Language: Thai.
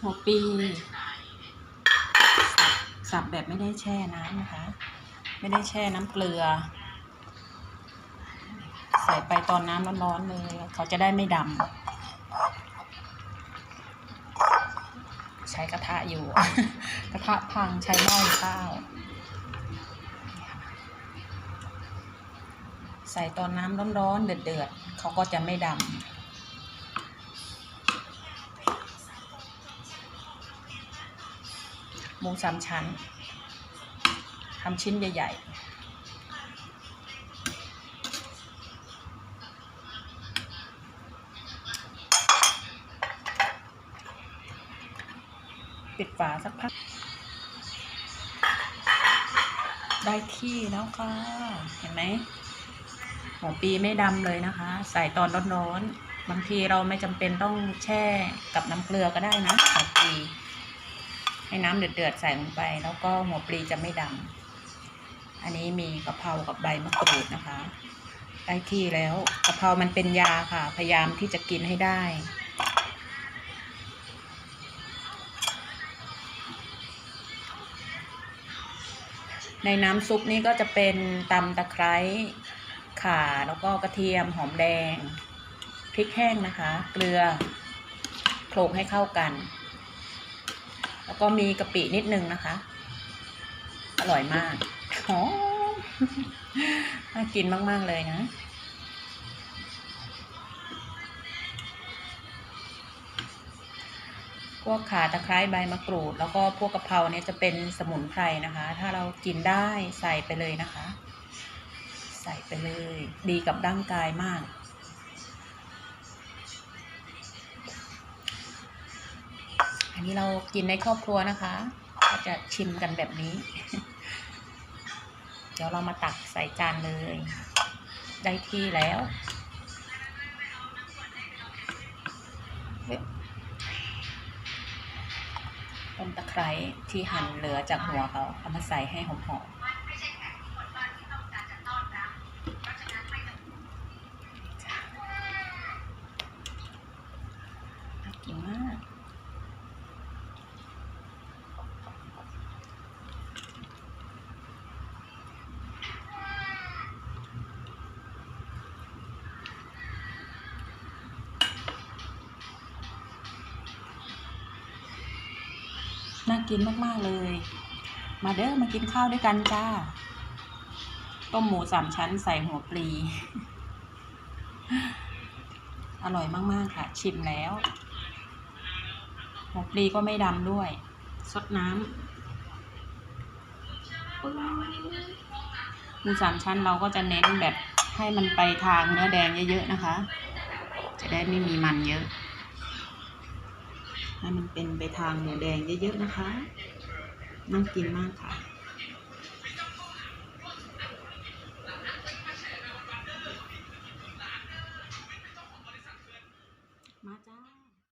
หัวปี สับแบบไม่ได้แช่น้ำนะคะ ไม่ได้แช่น้ำเกลือ ใส่ไปตอนน้ำร้อนๆเลย เขาจะได้ไม่ดำ ใช้กระทะอยู่ กระทะพังใช้หม้อข้าว ใส่ตอนน้ำร้อนๆเดือดๆเขาก็จะไม่ดำ หมูสามชั้นทำชิ้นใหญ่ๆปิดฝาสักพัก ได้ที่แล้วค่ะ เห็นไหมหัวปีไม่ดำเลยนะคะ ใส่ตอนร้อนๆบางทีเราไม่จำเป็นต้องแช่กับน้ำเกลือก็ได้นะหัวปี ให้น้ำเดือดๆใส่ลงไป แล้วก็หัวปลีจะไม่ดำอันนี้มีกะเพรากับใบมะกรูดนะคะได้ที่แล้วกะเพรามันเป็นยาค่ะ พยายามที่จะกินให้ได้ในน้ำซุปนี้ก็จะเป็นตำตะไคร้ข่าแล้วก็กระเทียมหอมแดง พริกแห้งนะคะ เกลือโขลกให้เข้ากัน แล้วก็มีกะปินิดนึงนะคะ อร่อยมากหอมน่ากินมาก ๆ เลยนะพวกข่าตะไคร้ใบมะกรูด แล้วก็พวกกะเพราเนี่ยจะเป็นสมุนไพรนะคะ ถ้าเรากินได้ใส่ไปเลยนะคะ ใส่ไปเลย ดีกับร่างกายมาก อันนี้เรากินในครอบครัวนะคะ ก็จะชิมกันแบบนี้ เดี๋ยวเรามาตักใส่จานเลย ได้ที่แล้วต้นตะไคร้ที่หั่นเหลือจากหัวเขาเอามาใส่ให้หอมๆ น่ากินมากๆเลย มาเด้อมากินข้าวด้วยกันจ้า ต้มหมูสามชั้นใส่หัวปลี อร่อยมากๆค่ะ ชิมแล้ว หัวปลีก็ไม่ดำด้วยสดน้ำหมูสามชั้นเราก็จะเน้นแบบให้มันไปทางเนื้อแดงเยอะๆนะคะ จะได้ไม่มีมันเยอะ ให้มันเป็นไปทางเนื้อแดงเยอะๆนะคะ น่ากินมากค่ะ